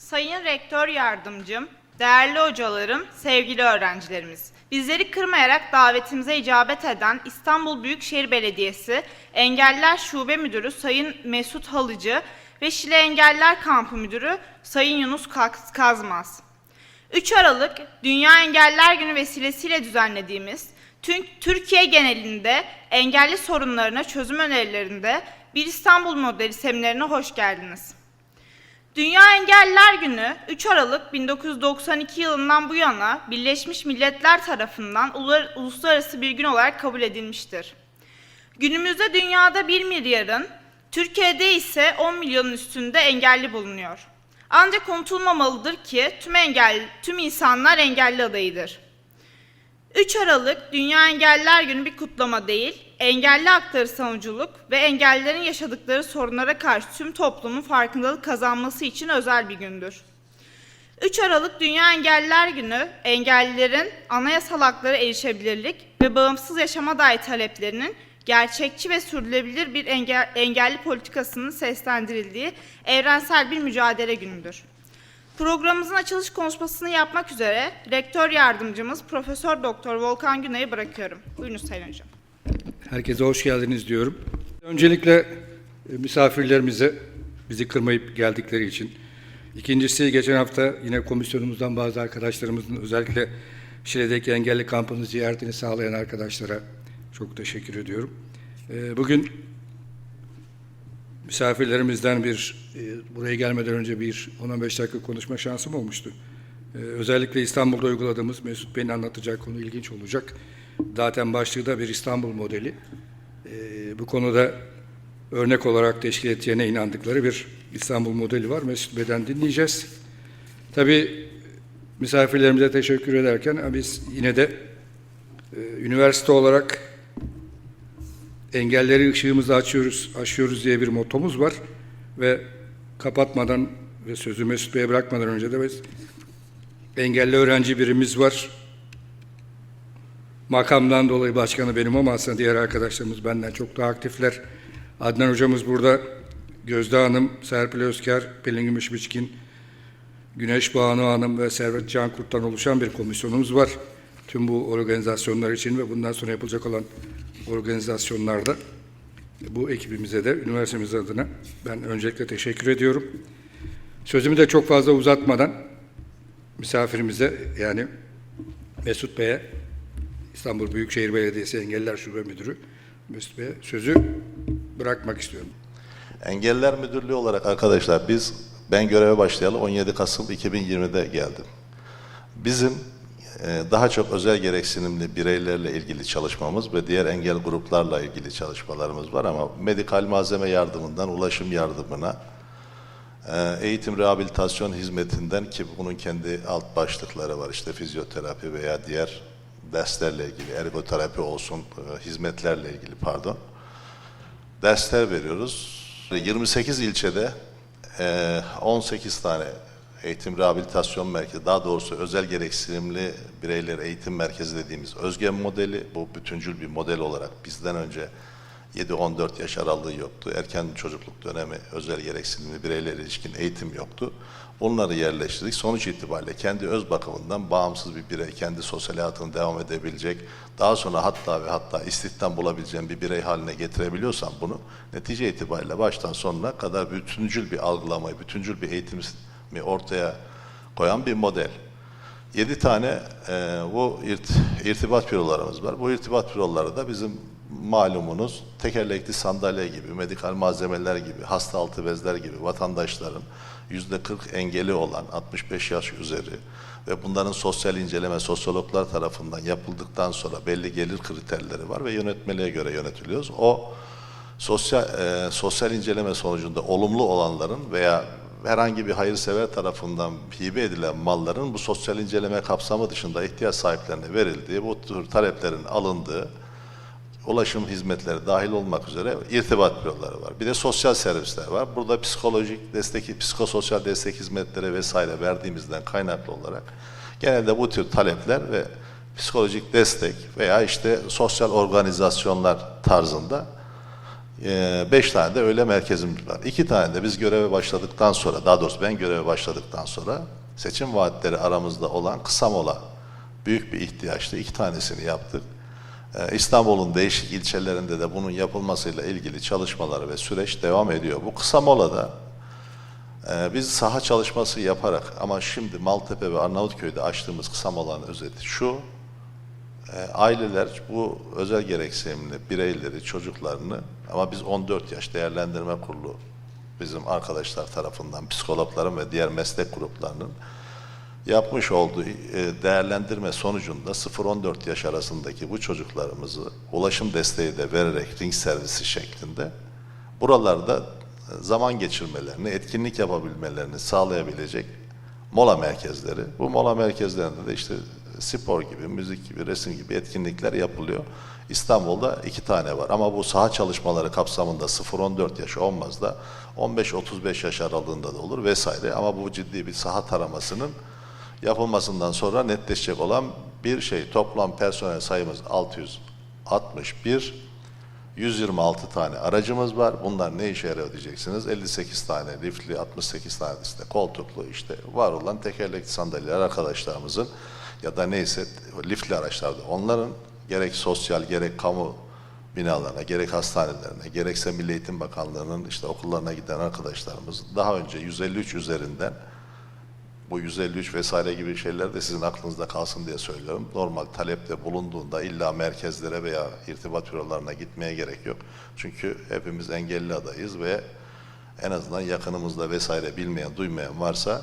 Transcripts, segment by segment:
Sayın Rektör Yardımcım, değerli hocalarım, sevgili öğrencilerimiz. Bizleri kırmayarak davetimize icabet eden İstanbul Büyükşehir Belediyesi Engelliler Şube Müdürü Sayın Mesut Halıcı ve Şile Engelliler Kampı Müdürü Sayın Yunus Kaz- Kazmaz. 3 Aralık Dünya Engelliler Günü vesilesiyle düzenlediğimiz Türkiye genelinde engelli sorunlarına çözüm önerilerinde bir İstanbul modeli seminerine hoş geldiniz. Dünya Engelliler Günü 3 Aralık 1992 yılından bu yana Birleşmiş Milletler tarafından uluslararası bir gün olarak kabul edilmiştir. Günümüzde dünyada 1 milyarın, Türkiye'de ise 10 milyonun üstünde engelli bulunuyor. Ancak unutulmamalıdır ki tüm engel tüm insanlar engelli adayıdır. 3 Aralık Dünya Engelliler Günü bir kutlama değil, engelli hakları savunuculuk ve engellilerin yaşadıkları sorunlara karşı tüm toplumun farkındalık kazanması için özel bir gündür. 3 Aralık Dünya Engelliler Günü, engellilerin anayasal hakları erişebilirlik ve bağımsız yaşama dair taleplerinin gerçekçi ve sürdürülebilir bir engel- engelli politikasının seslendirildiği evrensel bir mücadele günüdür. Programımızın açılış konuşmasını yapmak üzere Rektör Yardımcımız Profesör Doktor Volkan Güney'i bırakıyorum. Buyurun Sayın Hocam. Herkese hoş geldiniz diyorum. Öncelikle e, misafirlerimize bizi kırmayıp geldikleri için. İkincisi geçen hafta yine komisyonumuzdan bazı arkadaşlarımızın özellikle Şile'deki engelli kampının ziyaretini sağlayan arkadaşlara çok teşekkür ediyorum. E, Bugün misafirlerimizden bir e, buraya gelmeden önce bir 10-15 dakika konuşma şansım olmuştu. E, Özellikle İstanbul'da uyguladığımız Mesut Bey'in anlatacağı konu ilginç olacak. Zaten başlığı da bir İstanbul modeli. E, Bu konuda örnek olarak teşkil edeceğine inandıkları bir İstanbul modeli var. Mesut Bey'den dinleyeceğiz. Tabii misafirlerimize teşekkür ederken biz yine de üniversite olarak engelleri ışığımızı açıyoruz, aşıyoruz diye bir motomuz var ve kapatmadan ve sözü Mesut Bey'e bırakmadan önce de biz engelli öğrenci birimiz var. Makamdan dolayı başkanı benim ama aslında diğer arkadaşlarımız benden çok daha aktifler. Adnan hocamız burada, Gözde Hanım, Serpil Özker, Pelin Gümüşbiçkin, Güneş Banu Hanım ve Servet Cankurt'tan oluşan bir komisyonumuz var. Tüm bu organizasyonlar için ve bundan sonra yapılacak olan organizasyonlarda bu ekibimize de üniversitemiz adına ben öncelikle teşekkür ediyorum. Sözümü de çok fazla uzatmadan misafirimize yani Mesut Bey'e İstanbul Büyükşehir Belediyesi Engelliler Şube Müdürü Mesut Bey'e sözü bırakmak istiyorum. Engeller Müdürlüğü olarak arkadaşlar biz ben göreve başlayalı 17 Kasım 2020'de geldim. Bizim daha çok özel gereksinimli bireylerle ilgili çalışmamız ve diğer engel gruplarla ilgili çalışmalarımız var ama medikal malzeme yardımından ulaşım yardımına e, eğitim rehabilitasyon hizmetinden ki bunun kendi alt başlıkları var işte fizyoterapi veya diğer derslerle ilgili ergoterapi olsun e, hizmetlerle ilgili pardon dersler veriyoruz. 28 ilçede eee, 18 tane eğitim rehabilitasyon merkezi, daha doğrusu özel gereksinimli bireyler eğitim merkezi dediğimiz özgen modeli, bu bütüncül bir model olarak bizden önce 7-14 yaş aralığı yoktu. Erken çocukluk dönemi özel gereksinimli bireyler ilişkin eğitim yoktu. Bunları yerleştirdik. Sonuç itibariyle kendi öz bakımından bağımsız bir birey, kendi sosyal hayatını devam edebilecek, daha sonra hatta ve hatta istihdam bulabileceğin bir birey haline getirebiliyorsan bunu, netice itibariyle baştan sonuna kadar bütüncül bir algılamayı, bütüncül bir eğitimi ortaya koyan bir model. 7 tane e, bu irt- irtibat bürolarımız var. Bu irtibat büroları da bizim malumunuz tekerlekli sandalye gibi, medikal malzemeler gibi, hasta altı bezler gibi vatandaşların yüzde 40 engeli olan 65 yaş üzeri ve bunların sosyal inceleme sosyologlar tarafından yapıldıktan sonra belli gelir kriterleri var ve yönetmeliğe göre yönetiliyoruz. O sosyal e, sosyal inceleme sonucunda olumlu olanların veya herhangi bir hayırsever tarafından hibe edilen malların bu sosyal inceleme kapsamı dışında ihtiyaç sahiplerine verildiği, bu tür taleplerin alındığı ulaşım hizmetleri dahil olmak üzere irtibat büroları var. Bir de sosyal servisler var. Burada psikolojik destek, psikososyal destek hizmetleri vesaire verdiğimizden kaynaklı olarak genelde bu tür talepler ve psikolojik destek veya işte sosyal organizasyonlar tarzında beş tane de öyle merkezimiz var. İki tane de biz göreve başladıktan sonra, daha doğrusu ben göreve başladıktan sonra seçim vaatleri aramızda olan kısa mola büyük bir ihtiyaçtı. İki tanesini yaptık. Ee, İstanbul'un değişik ilçelerinde de bunun yapılmasıyla ilgili çalışmalar ve süreç devam ediyor. Bu kısa molada ee, biz saha çalışması yaparak ama şimdi Maltepe ve Arnavutköy'de açtığımız kısa molanın özeti şu. e, aileler bu özel gereksinimli bireyleri, çocuklarını ama biz 14 yaş değerlendirme kurulu bizim arkadaşlar tarafından psikologların ve diğer meslek gruplarının yapmış olduğu e, değerlendirme sonucunda 0-14 yaş arasındaki bu çocuklarımızı ulaşım desteği de vererek ring servisi şeklinde buralarda e, zaman geçirmelerini, etkinlik yapabilmelerini sağlayabilecek mola merkezleri. Bu mola merkezlerinde de işte spor gibi, müzik gibi, resim gibi etkinlikler yapılıyor. İstanbul'da iki tane var ama bu saha çalışmaları kapsamında 0-14 yaş olmaz da 15-35 yaş aralığında da olur vesaire ama bu ciddi bir saha taramasının yapılmasından sonra netleşecek olan bir şey. Toplam personel sayımız 661, 126 tane aracımız var. Bunlar ne işe yarıyor diyeceksiniz. 58 tane liftli, 68 tane işte koltuklu işte var olan tekerlekli sandalyeler arkadaşlarımızın ya da neyse liftli araçlarda onların gerek sosyal gerek kamu binalarına, gerek hastanelerine, gerekse Milli Eğitim Bakanlığı'nın işte okullarına giden arkadaşlarımız daha önce 153 üzerinden bu 153 vesaire gibi şeyler de sizin aklınızda kalsın diye söylüyorum. Normal talepte bulunduğunda illa merkezlere veya irtibat bürolarına gitmeye gerek yok. Çünkü hepimiz engelli adayız ve en azından yakınımızda vesaire bilmeyen, duymayan varsa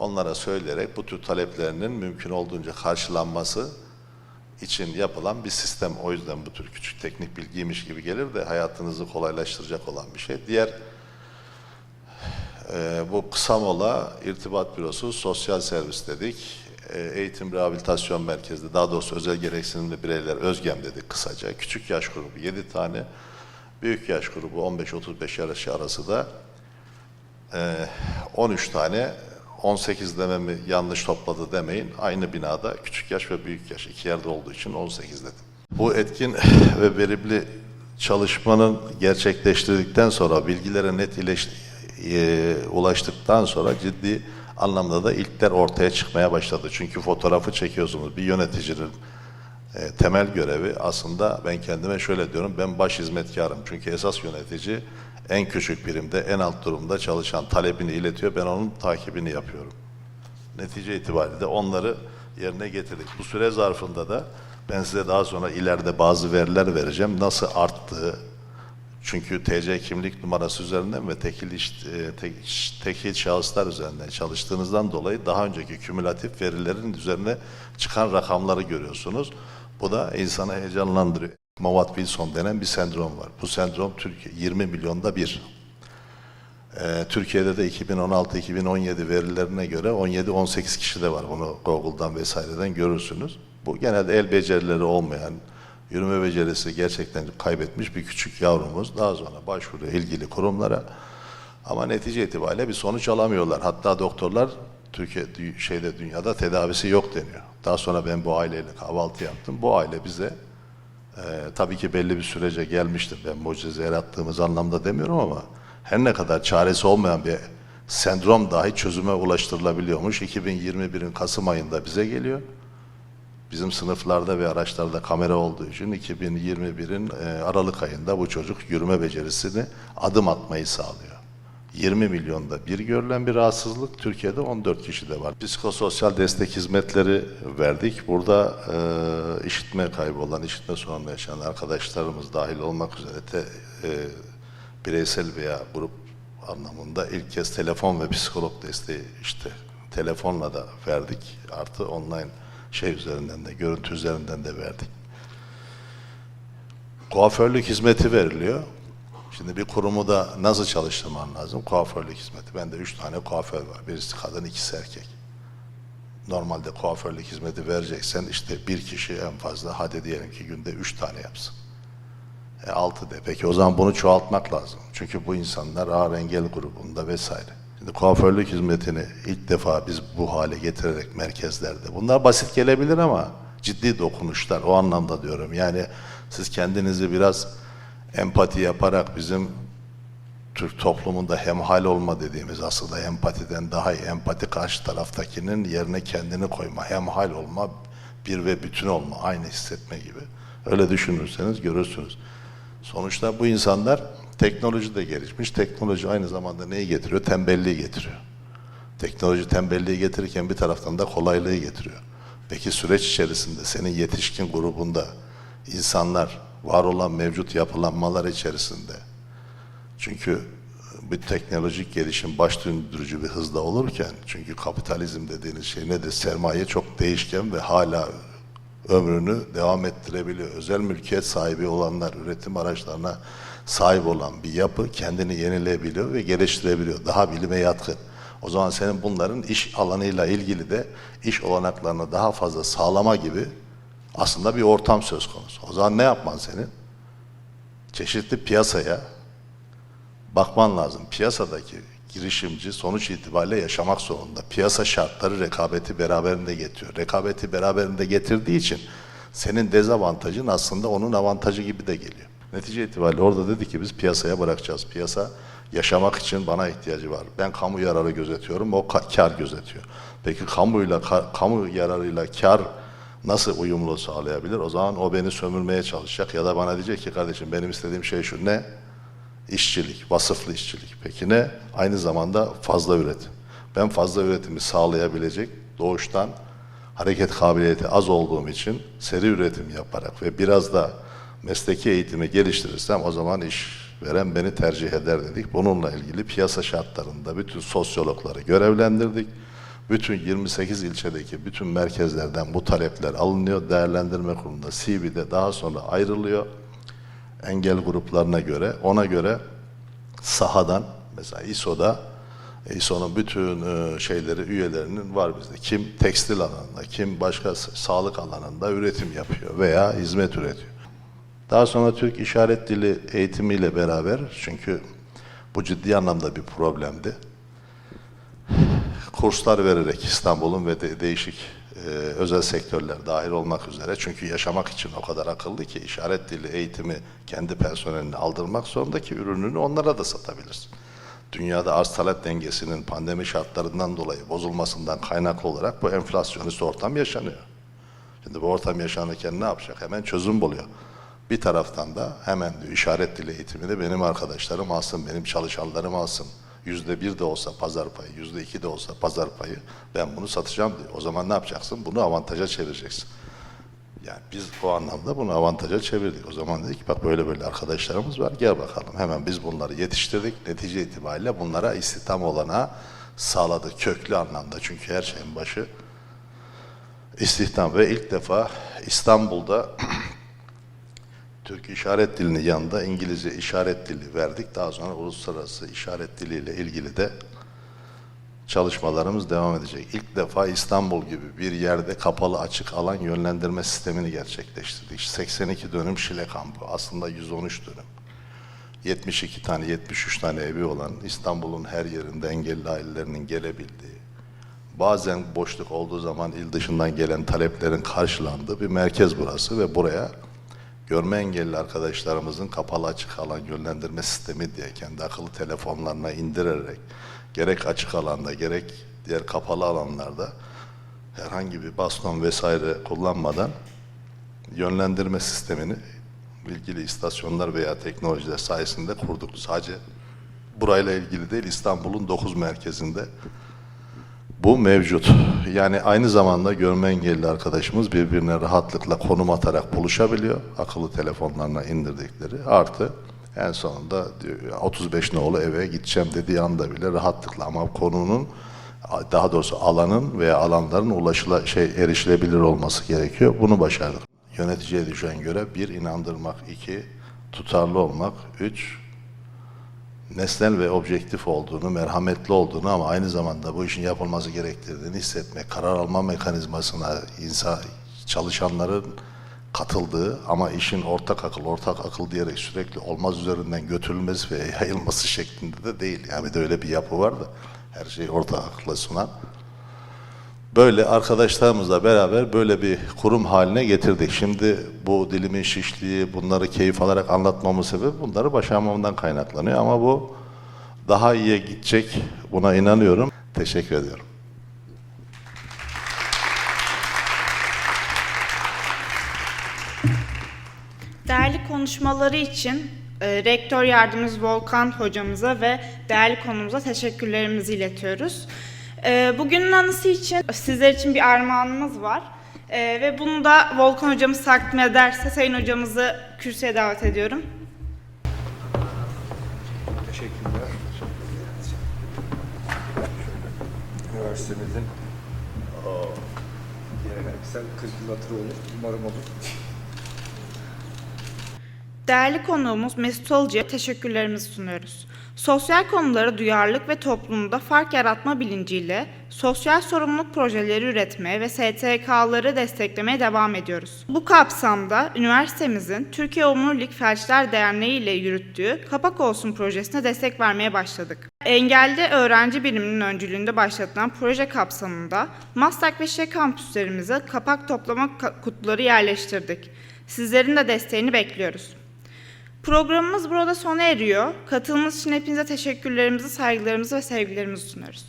onlara söyleyerek bu tür taleplerinin mümkün olduğunca karşılanması için yapılan bir sistem. O yüzden bu tür küçük teknik bilgiymiş gibi gelir de hayatınızı kolaylaştıracak olan bir şey. Diğer ee, bu kısa mola irtibat bürosu sosyal servis dedik. Ee, eğitim rehabilitasyon merkezi daha doğrusu özel gereksinimli bireyler özgem dedik kısaca. Küçük yaş grubu 7 tane. Büyük yaş grubu 15-35 yaş arası da e, 13 tane 18 dememi yanlış topladı demeyin. Aynı binada küçük yaş ve büyük yaş iki yerde olduğu için 18 dedim. Bu etkin ve verimli çalışmanın gerçekleştirdikten sonra bilgilere net e, ulaştıktan sonra ciddi anlamda da ilkler ortaya çıkmaya başladı. Çünkü fotoğrafı çekiyorsunuz. Bir yöneticinin e, temel görevi aslında ben kendime şöyle diyorum. Ben baş hizmetkarım. Çünkü esas yönetici en küçük birimde, en alt durumda çalışan talebini iletiyor. Ben onun takibini yapıyorum. Netice itibariyle onları yerine getirdik. Bu süre zarfında da ben size daha sonra ileride bazı veriler vereceğim. Nasıl arttığı, çünkü TC kimlik numarası üzerinden ve tekil, iş, e, tek- tekil şahıslar üzerinden çalıştığınızdan dolayı daha önceki kümülatif verilerin üzerine çıkan rakamları görüyorsunuz. Bu da insanı heyecanlandırıyor. Movat Wilson denen bir sendrom var. Bu sendrom Türkiye 20 milyonda bir. Ee, Türkiye'de de 2016-2017 verilerine göre 17-18 kişi de var. Bunu Google'dan vesaireden görürsünüz. Bu genelde el becerileri olmayan, yürüme becerisi gerçekten kaybetmiş bir küçük yavrumuz. Daha sonra başvuruyor ilgili kurumlara. Ama netice itibariyle bir sonuç alamıyorlar. Hatta doktorlar Türkiye şeyde dünyada tedavisi yok deniyor. Daha sonra ben bu aileyle kahvaltı yaptım. Bu aile bize ee, tabii ki belli bir sürece gelmiştir. Ben mucize yarattığımız anlamda demiyorum ama her ne kadar çaresi olmayan bir sendrom dahi çözüme ulaştırılabiliyormuş. 2021'in Kasım ayında bize geliyor. Bizim sınıflarda ve araçlarda kamera olduğu için 2021'in e, Aralık ayında bu çocuk yürüme becerisini adım atmayı sağlıyor. 20 milyonda bir görülen bir rahatsızlık, Türkiye'de 14 kişide var. Psikososyal destek hizmetleri verdik. Burada e, işitme kaybı olan, işitme sorunu yaşayan arkadaşlarımız dahil olmak üzere te, e, bireysel veya grup anlamında ilk kez telefon ve psikolog desteği işte telefonla da verdik. Artı online şey üzerinden de, görüntü üzerinden de verdik. Kuaförlük hizmeti veriliyor. Şimdi bir kurumu da nasıl çalıştırman lazım? Kuaförlük hizmeti. Bende üç tane kuaför var. Birisi kadın, ikisi erkek. Normalde kuaförlük hizmeti vereceksen işte bir kişi en fazla hadi diyelim ki günde üç tane yapsın. E, altı de. Peki o zaman bunu çoğaltmak lazım. Çünkü bu insanlar ağır engel grubunda vesaire. Şimdi kuaförlük hizmetini ilk defa biz bu hale getirerek merkezlerde. Bunlar basit gelebilir ama ciddi dokunuşlar o anlamda diyorum. Yani siz kendinizi biraz empati yaparak bizim Türk toplumunda hemhal olma dediğimiz aslında empatiden daha iyi. Empati karşı taraftakinin yerine kendini koyma, hemhal olma, bir ve bütün olma, aynı hissetme gibi. Öyle düşünürseniz görürsünüz. Sonuçta bu insanlar teknoloji de gelişmiş. Teknoloji aynı zamanda neyi getiriyor? Tembelliği getiriyor. Teknoloji tembelliği getirirken bir taraftan da kolaylığı getiriyor. Peki süreç içerisinde senin yetişkin grubunda insanlar var olan mevcut yapılanmalar içerisinde çünkü bir teknolojik gelişim baş döndürücü bir hızda olurken çünkü kapitalizm dediğiniz şey nedir? Sermaye çok değişken ve hala ömrünü devam ettirebiliyor. Özel mülkiyet sahibi olanlar üretim araçlarına sahip olan bir yapı kendini yenileyebiliyor ve geliştirebiliyor. Daha bilime yatkın. O zaman senin bunların iş alanıyla ilgili de iş olanaklarını daha fazla sağlama gibi aslında bir ortam söz konusu. O zaman ne yapman senin? Çeşitli piyasaya bakman lazım. Piyasadaki girişimci sonuç itibariyle yaşamak zorunda. Piyasa şartları rekabeti beraberinde getiriyor. Rekabeti beraberinde getirdiği için senin dezavantajın aslında onun avantajı gibi de geliyor. Netice itibariyle orada dedi ki biz piyasaya bırakacağız. Piyasa yaşamak için bana ihtiyacı var. Ben kamu yararı gözetiyorum, o ka- kar gözetiyor. Peki kamuyla ka- kamu yararıyla kar nasıl uyumlu sağlayabilir? O zaman o beni sömürmeye çalışacak ya da bana diyecek ki kardeşim benim istediğim şey şu ne? İşçilik, vasıflı işçilik. Peki ne? Aynı zamanda fazla üretim. Ben fazla üretimi sağlayabilecek doğuştan hareket kabiliyeti az olduğum için seri üretim yaparak ve biraz da mesleki eğitimi geliştirirsem o zaman iş veren beni tercih eder dedik. Bununla ilgili piyasa şartlarında bütün sosyologları görevlendirdik. Bütün 28 ilçedeki bütün merkezlerden bu talepler alınıyor. Değerlendirme kurulunda CV'de daha sonra ayrılıyor engel gruplarına göre, ona göre sahadan, mesela İSO'da, İSO'nun bütün e, şeyleri, üyelerinin var bizde. Kim tekstil alanında, kim başka sağlık alanında üretim yapıyor veya hizmet üretiyor. Daha sonra Türk İşaret Dili eğitimiyle beraber, çünkü bu ciddi anlamda bir problemdi kurslar vererek İstanbul'un ve de değişik e, özel sektörler dahil olmak üzere çünkü yaşamak için o kadar akıllı ki işaret dili eğitimi kendi personeline aldırmak zorunda ki ürününü onlara da satabilirsin. Dünyada arz talep dengesinin pandemi şartlarından dolayı bozulmasından kaynaklı olarak bu enflasyonist ortam yaşanıyor. Şimdi bu ortam yaşanırken ne yapacak? Hemen çözüm buluyor. Bir taraftan da hemen diyor, işaret dili eğitimini benim arkadaşlarım alsın, benim çalışanlarım alsın. Yüzde bir de olsa pazar payı, yüzde iki de olsa pazar payı ben bunu satacağım diyor. O zaman ne yapacaksın? Bunu avantaja çevireceksin. Yani biz o anlamda bunu avantaja çevirdik. O zaman dedik bak böyle böyle arkadaşlarımız var gel bakalım. Hemen biz bunları yetiştirdik. Netice itibariyle bunlara istihdam olana sağladık köklü anlamda. Çünkü her şeyin başı istihdam ve ilk defa İstanbul'da Türk işaret dilinin yanında İngilizce işaret dili verdik. Daha sonra uluslararası işaret diliyle ilgili de çalışmalarımız devam edecek. İlk defa İstanbul gibi bir yerde kapalı açık alan yönlendirme sistemini gerçekleştirdik. 82 dönüm Şile kampı. Aslında 113 dönüm. 72 tane, 73 tane evi olan İstanbul'un her yerinde engelli ailelerinin gelebildiği, bazen boşluk olduğu zaman il dışından gelen taleplerin karşılandığı bir merkez burası ve buraya görme engelli arkadaşlarımızın kapalı açık alan yönlendirme sistemi diye kendi akıllı telefonlarına indirerek gerek açık alanda gerek diğer kapalı alanlarda herhangi bir baston vesaire kullanmadan yönlendirme sistemini ilgili istasyonlar veya teknolojiler sayesinde kurduk. Sadece burayla ilgili değil İstanbul'un 9 merkezinde bu mevcut. Yani aynı zamanda görme engelli arkadaşımız birbirine rahatlıkla konum atarak buluşabiliyor. Akıllı telefonlarına indirdikleri. Artı en sonunda diyor, 35 nolu eve gideceğim dediği anda bile rahatlıkla ama konunun daha doğrusu alanın veya alanların ulaşıla şey erişilebilir olması gerekiyor. Bunu başardık. Yöneticiye düşen görev bir inandırmak, iki tutarlı olmak, üç nesnel ve objektif olduğunu, merhametli olduğunu ama aynı zamanda bu işin yapılması gerektirdiğini hissetmek, karar alma mekanizmasına insan çalışanların katıldığı ama işin ortak akıl, ortak akıl diyerek sürekli olmaz üzerinden götürülmesi ve yayılması şeklinde de değil. Yani de öyle bir yapı var da her şeyi ortak akılla sunan. Böyle arkadaşlarımızla beraber böyle bir kurum haline getirdik. Şimdi bu dilimin şişliği, bunları keyif alarak anlatmamın sebebi bunları başarmamdan kaynaklanıyor. Ama bu daha iyiye gidecek, buna inanıyorum. Teşekkür ediyorum. Değerli konuşmaları için e, Rektör Yardımcımız Volkan hocamıza ve değerli konumuza teşekkürlerimizi iletiyoruz. E, bugünün anısı için sizler için bir armağanımız var. E, ve bunu da Volkan hocamız takdim ederse Sayın hocamızı kürsüye davet ediyorum. Teşekkürler. Üniversitemizin geleneksel 40 yıl hatırı olur. Umarım olur. Değerli konuğumuz Mesut Alıcı'ya teşekkürlerimizi sunuyoruz. Sosyal konulara duyarlılık ve toplumda fark yaratma bilinciyle sosyal sorumluluk projeleri üretmeye ve STK'ları desteklemeye devam ediyoruz. Bu kapsamda üniversitemizin Türkiye Omurilik Felçler Derneği ile yürüttüğü Kapak Olsun projesine destek vermeye başladık. Engelli öğrenci biriminin öncülüğünde başlatılan proje kapsamında Maslak ve Şişe kampüslerimize kapak toplama kutuları yerleştirdik. Sizlerin de desteğini bekliyoruz. Programımız burada sona eriyor. Katılımınız için hepinize teşekkürlerimizi, saygılarımızı ve sevgilerimizi sunuyoruz.